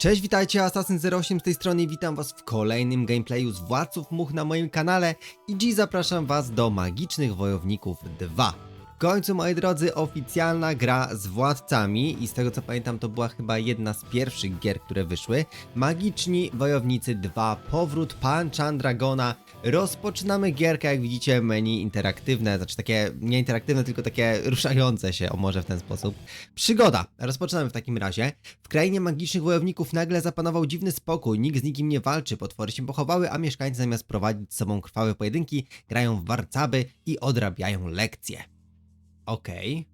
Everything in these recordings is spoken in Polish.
Cześć, witajcie, Assassin08 z tej strony witam was w kolejnym gameplayu z Władców Much na moim kanale i dziś zapraszam was do Magicznych Wojowników 2. W końcu, moi drodzy, oficjalna gra z władcami i z tego co pamiętam to była chyba jedna z pierwszych gier, które wyszły. Magiczni Wojownicy 2, powrót Panchandragona. Rozpoczynamy gierkę, jak widzicie, menu interaktywne, znaczy takie nie interaktywne, tylko takie ruszające się, o może w ten sposób. Przygoda. Rozpoczynamy w takim razie. W krainie magicznych wojowników nagle zapanował dziwny spokój, nikt z nikim nie walczy, potwory się pochowały, a mieszkańcy zamiast prowadzić z sobą krwawe pojedynki, grają w warcaby i odrabiają lekcje. Okej.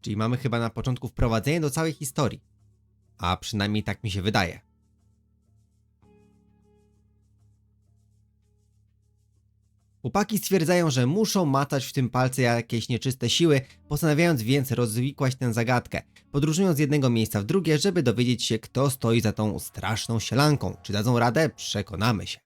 Czyli mamy chyba na początku wprowadzenie do całej historii. A przynajmniej tak mi się wydaje. Chłopaki stwierdzają, że muszą matać w tym palce jakieś nieczyste siły, postanawiając więc rozwikłać tę zagadkę, podróżując z jednego miejsca w drugie, żeby dowiedzieć się, kto stoi za tą straszną sielanką. Czy dadzą radę? Przekonamy się.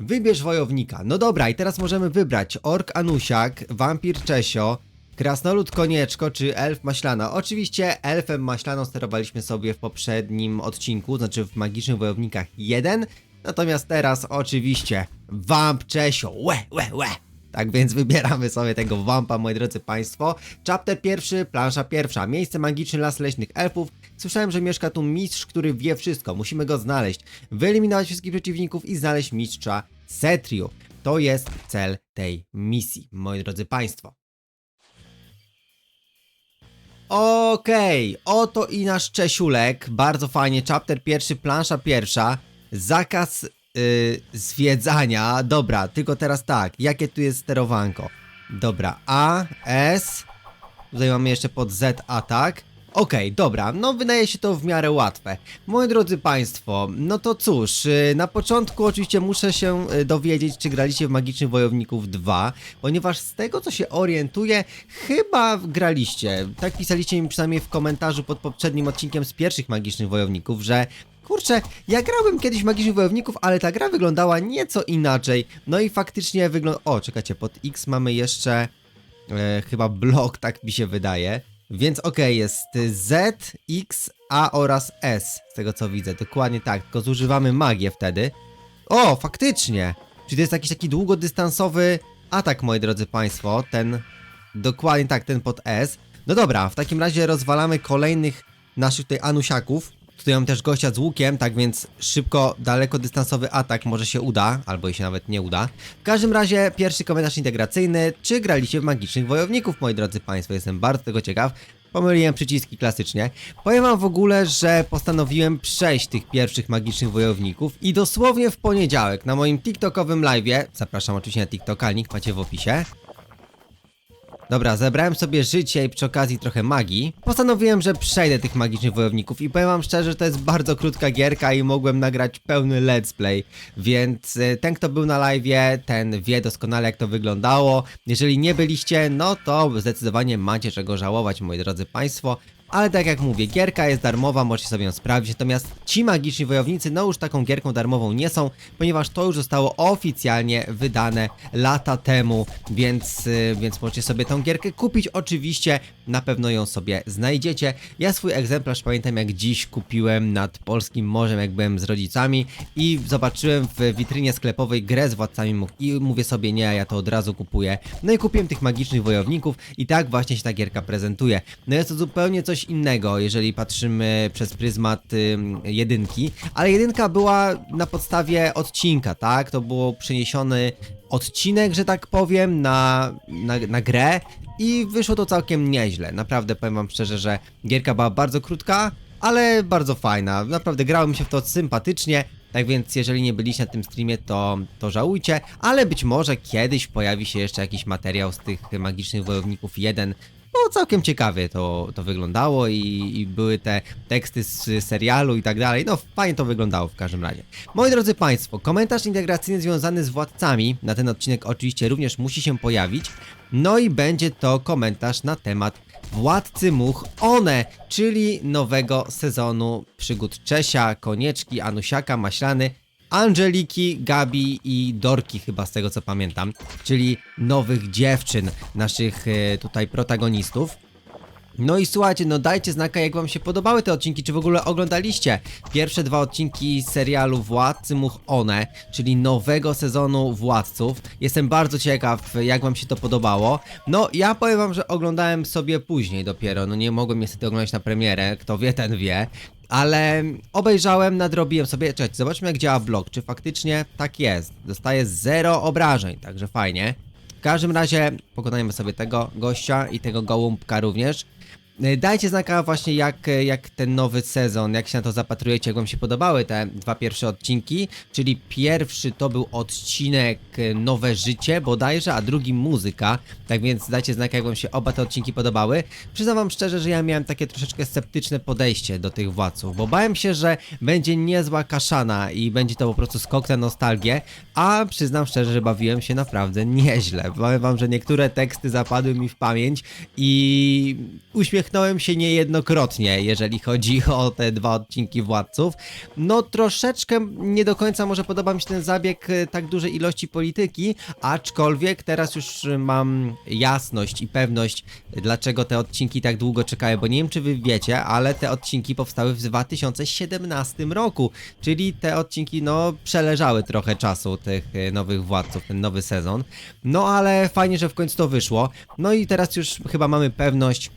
Wybierz wojownika. No dobra, i teraz możemy wybrać Ork Anusiak, Wampir Czesio, Krasnolud Konieczko czy Elf Maślana. Oczywiście Elfem Maślaną sterowaliśmy sobie w poprzednim odcinku, znaczy w Magicznych Wojownikach 1, natomiast teraz oczywiście Wamp Czesio. Łe, łe, łe. Tak więc wybieramy sobie tego wampa, moi drodzy państwo. Chapter pierwszy, plansza pierwsza. Miejsce magiczny las leśnych elfów. Słyszałem, że mieszka tu mistrz, który wie wszystko. Musimy go znaleźć. Wyeliminować wszystkich przeciwników i znaleźć mistrza Setriu. To jest cel tej misji, moi drodzy państwo. Okej, oto i nasz Czesiulek. Bardzo fajnie. Chapter pierwszy, plansza pierwsza. Zakaz yy, zwiedzania. Dobra, tylko teraz tak. Jakie tu jest sterowanko? Dobra, A, S. Tutaj mamy jeszcze pod Z atak. Okej, dobra, no wydaje się to w miarę łatwe. Moi drodzy Państwo, no to cóż, yy, na początku oczywiście muszę się yy, dowiedzieć, czy graliście w Magicznych Wojowników 2, ponieważ z tego co się orientuję, chyba graliście. Tak pisaliście mi przynajmniej w komentarzu pod poprzednim odcinkiem z pierwszych Magicznych Wojowników, że Kurczę, ja grałem kiedyś Magicznych Wojowników, ale ta gra wyglądała nieco inaczej. No i faktycznie wygląda... O, czekajcie, pod X mamy jeszcze e, chyba blok, tak mi się wydaje. Więc okej, jest Z, X, A oraz S, z tego co widzę. Dokładnie tak, tylko zużywamy magię wtedy. O, faktycznie! Czyli to jest jakiś taki długodystansowy atak, moi drodzy państwo. Ten, dokładnie tak, ten pod S. No dobra, w takim razie rozwalamy kolejnych naszych tutaj anusiaków. Tutaj mam też gościa z łukiem, tak więc szybko, dalekodystansowy atak może się uda, albo i się nawet nie uda. W każdym razie pierwszy komentarz integracyjny. Czy graliście w Magicznych Wojowników, moi drodzy Państwo? Jestem bardzo tego ciekaw. Pomyliłem przyciski klasycznie. Powiem wam w ogóle, że postanowiłem przejść tych pierwszych magicznych wojowników i dosłownie w poniedziałek na moim TikTokowym live'ie, zapraszam oczywiście na TikToka, link macie w opisie, Dobra, zebrałem sobie życie i przy okazji trochę magii. Postanowiłem, że przejdę tych magicznych wojowników i powiem wam szczerze, że to jest bardzo krótka gierka i mogłem nagrać pełny let's play, więc y, ten kto był na live'ie, ten wie doskonale jak to wyglądało. Jeżeli nie byliście, no to zdecydowanie macie czego żałować, moi drodzy państwo. Ale tak jak mówię, gierka jest darmowa, możecie sobie ją sprawdzić, natomiast ci magiczni wojownicy no już taką gierką darmową nie są, ponieważ to już zostało oficjalnie wydane lata temu, więc, yy, więc możecie sobie tą gierkę kupić, oczywiście na pewno ją sobie znajdziecie. Ja swój egzemplarz pamiętam jak dziś kupiłem nad Polskim Morzem, jak byłem z rodzicami i zobaczyłem w witrynie sklepowej grę z Władcami i mówię sobie nie, ja to od razu kupuję. No i kupiłem tych magicznych wojowników i tak właśnie się ta gierka prezentuje. No jest to zupełnie coś innego, jeżeli patrzymy przez pryzmat ym, jedynki, ale jedynka była na podstawie odcinka, tak? To było przeniesiony odcinek, że tak powiem, na, na, na grę i wyszło to całkiem nieźle. Naprawdę powiem wam szczerze, że gierka była bardzo krótka, ale bardzo fajna. Naprawdę grało mi się w to sympatycznie. Tak więc jeżeli nie byliście na tym streamie, to, to żałujcie, ale być może kiedyś pojawi się jeszcze jakiś materiał z tych magicznych wojowników 1, no całkiem ciekawie to, to wyglądało i, i były te teksty z serialu i tak dalej. No fajnie to wyglądało w każdym razie. Moi drodzy Państwo, komentarz integracyjny związany z władcami na ten odcinek oczywiście również musi się pojawić. No i będzie to komentarz na temat Władcy Much One, czyli nowego sezonu przygód Czesia, Konieczki, Anusiaka, Maślany Angeliki, Gabi i Dorki chyba z tego co pamiętam, czyli nowych dziewczyn, naszych e, tutaj protagonistów. No i słuchajcie, no dajcie znaka jak wam się podobały te odcinki, czy w ogóle oglądaliście pierwsze dwa odcinki serialu Władcy Much One, czyli nowego sezonu Władców. Jestem bardzo ciekaw jak wam się to podobało. No ja powiem wam, że oglądałem sobie później dopiero, no nie mogłem niestety oglądać na premierę, kto wie ten wie. Ale obejrzałem, nadrobiłem sobie. Czekajcie, zobaczmy jak działa vlog. Czy faktycznie tak jest? Dostaję zero obrażeń, także fajnie. W każdym razie pokonajmy sobie tego gościa i tego gołąbka również. Y, Dajcie znaka właśnie jak, jak ten nowy sezon, jak się na to zapatrujecie, jak wam się podobały te dwa pierwsze odcinki, czyli pierwszy to był odcinek y, Nowe Życie bodajże, a drugi Muzyka, tak więc dajcie znaka jak wam się oba te odcinki podobały. Przyznam wam szczerze, że ja miałem takie troszeczkę sceptyczne podejście do tych władców, bo bałem się, że będzie niezła kaszana i będzie to po prostu skok na nostalgię, a przyznam szczerze, że bawiłem się naprawdę nieźle. Powiem wam, że niektóre teksty zapadły mi w pamięć i uśmiechnąłem się niejednokrotnie, jeżeli chodzi o te dwa odcinki Władców. No troszeczkę nie do końca może podoba mi się ten zabieg e, tak dużej ilości polityki, aczkolwiek teraz już mam jasność i pewność, dlaczego te odcinki tak długo czekają, bo nie wiem czy wy wiecie, ale te odcinki powstały w 2017 roku, czyli te odcinki no przeleżały trochę czasu tych e, nowych Władców, ten nowy sezon. No ale fajnie, że w końcu to wyszło. No i teraz już chyba mamy pewność,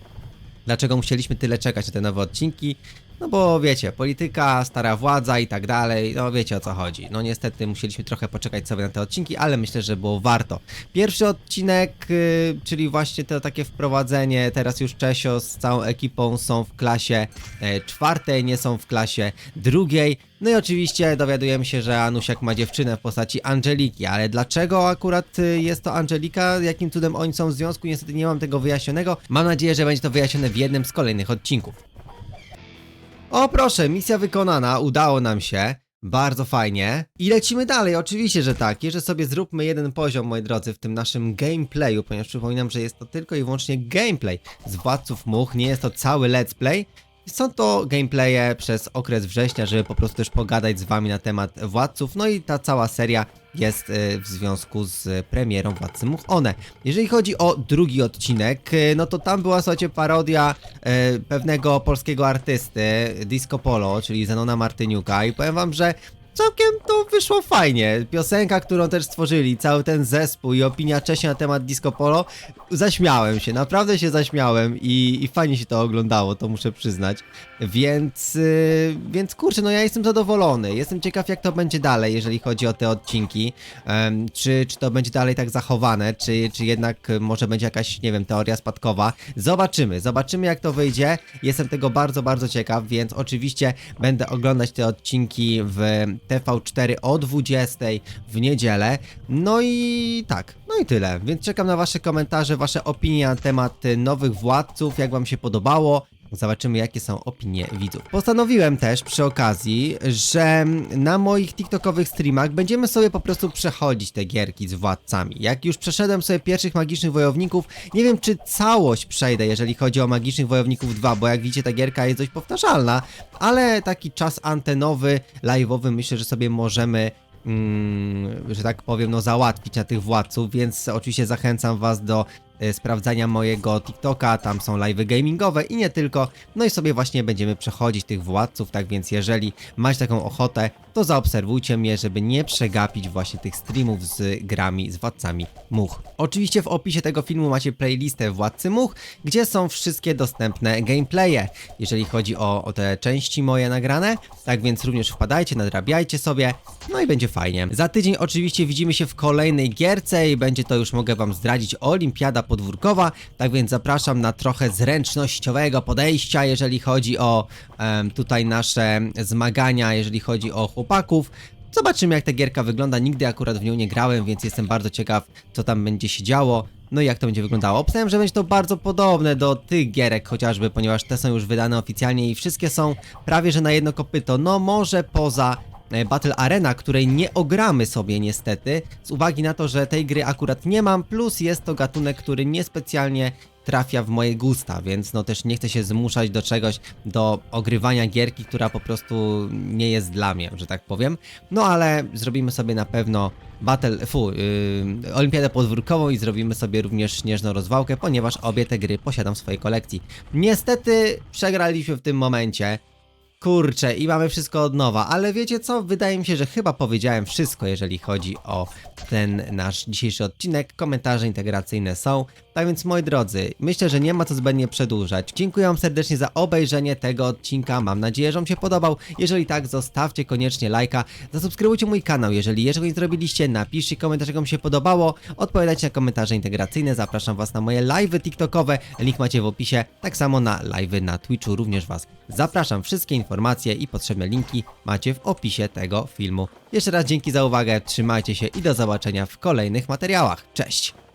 Dlaczego musieliśmy tyle czekać na te nowe odcinki? No bo wiecie, polityka, stara władza i tak dalej, no wiecie o co chodzi. No niestety musieliśmy trochę poczekać sobie na te odcinki, ale myślę, że było warto. Pierwszy odcinek, y, czyli właśnie to takie wprowadzenie, teraz już Czesio z całą ekipą są w klasie e, czwartej, nie są w klasie drugiej. No i oczywiście dowiadujemy się, że Anusiak ma dziewczynę w postaci Angeliki, ale dlaczego akurat y, jest to Angelika, jakim cudem oni są w związku, niestety nie mam tego wyjaśnionego. Mam nadzieję, że będzie to wyjaśnione w jednym z kolejnych odcinków. O proszę, misja wykonana, udało nam się. Bardzo fajnie. I lecimy dalej, oczywiście, że tak. Jeszcze sobie zróbmy jeden poziom, moi drodzy, w tym naszym gameplayu, ponieważ przypominam, że jest to tylko i wyłącznie gameplay z Władców Much, nie jest to cały let's play. Są to gameplaye przez okres września, żeby po prostu też pogadać z wami na temat Władców, no i ta cała seria jest e, w związku z premierą Władcy Much One. Jeżeli chodzi o drugi odcinek, e, no to tam była, słuchajcie, parodia e, pewnego polskiego artysty, Disco Polo, czyli Zenona Martyniuka i powiem wam, że całkiem to wyszło fajnie. Piosenka, którą też stworzyli, cały ten zespół i opinia Czesia na temat Disco Polo, zaśmiałem się, naprawdę się zaśmiałem i, i fajnie się to oglądało, to muszę przyznać. Więc, yy, więc kurczę, no ja jestem zadowolony. Jestem ciekaw, jak to będzie dalej, jeżeli chodzi o te odcinki. Czy, czy to będzie dalej tak zachowane, czy, czy jednak może będzie jakaś, nie wiem, teoria spadkowa. Zobaczymy, zobaczymy jak to wyjdzie. Jestem tego bardzo, bardzo ciekaw, więc oczywiście będę oglądać te odcinki w TV4 o 20 w niedzielę. No i tak, no i tyle. Więc czekam na wasze komentarze, wasze opinie na temat y, nowych władców, jak wam się podobało. Zobaczymy, jakie są opinie widzów. Postanowiłem też przy okazji, że na moich TikTokowych streamach będziemy sobie po prostu przechodzić te gierki z władcami. Jak już przeszedłem sobie pierwszych magicznych wojowników, nie wiem czy całość przejdę, jeżeli chodzi o magicznych wojowników 2, bo jak widzicie, ta gierka jest dość powtarzalna, ale taki czas antenowy, live'owy myślę, że sobie możemy mm, że tak powiem, no załatwić na tych władców, więc oczywiście zachęcam was do sprawdzania mojego TikToka, tam są live gamingowe i nie tylko, no i sobie właśnie będziemy przechodzić tych władców, tak więc jeżeli macie taką ochotę, to zaobserwujcie mnie, żeby nie przegapić właśnie tych streamów z grami, z władcami much. Oczywiście w opisie tego filmu macie playlistę Władcy Much, gdzie są wszystkie dostępne gameplaye, jeżeli chodzi o, o te części moje nagrane, tak więc również wpadajcie, nadrabiajcie sobie, no i będzie fajnie. Za tydzień oczywiście widzimy się w kolejnej gierce i będzie to już mogę wam zdradzić Olimpiada Podwórkowa, tak więc zapraszam na trochę zręcznościowego podejścia, jeżeli chodzi o em, tutaj nasze zmagania, jeżeli chodzi o chłopaków. Zobaczymy jak ta gierka wygląda, nigdy akurat w nią nie grałem, więc jestem bardzo ciekaw co tam będzie się działo. No i jak to będzie wyglądało? Obstawiam, że będzie to bardzo podobne do tych gierek chociażby, ponieważ te są już wydane oficjalnie i wszystkie są prawie że na jedno kopyto. No może poza Battle Arena, której nie ogramy sobie niestety, z uwagi na to, że tej gry akurat nie mam, plus jest to gatunek, który niespecjalnie trafia w moje gusta, więc no też nie chcę się zmuszać do czegoś, do ogrywania gierki, która po prostu nie jest dla mnie, że tak powiem. No ale zrobimy sobie na pewno Battle, fu, yy, Olimpiadę podwórkową i zrobimy sobie również śnieżną rozwałkę, ponieważ obie te gry posiadam w swojej kolekcji. Niestety przegraliśmy w tym momencie. Kurczę, i mamy wszystko od nowa, ale wiecie co? Wydaje mi się, że chyba powiedziałem wszystko, jeżeli chodzi o ten nasz dzisiejszy odcinek. Komentarze integracyjne są. Tak więc, moi drodzy, myślę, że nie ma co zbędnie przedłużać. Dziękuję Wam serdecznie za obejrzenie tego odcinka. Mam nadzieję, że Wam się podobał. Jeżeli tak, zostawcie koniecznie lajka. Zasubskrybujcie mój kanał. Jeżeli jeszcze go nie zrobiliście, napiszcie komentarz, jak Wam się podobało. Odpowiadajcie na komentarze integracyjne. Zapraszam Was na moje live'y TikTokowe. Link macie w opisie. Tak samo na live'y na Twitchu również Was zapraszam. Wszystkie informacje i potrzebne linki macie w opisie tego filmu. Jeszcze raz dzięki za uwagę, trzymajcie się i do zobaczenia w kolejnych materiałach. Cześć!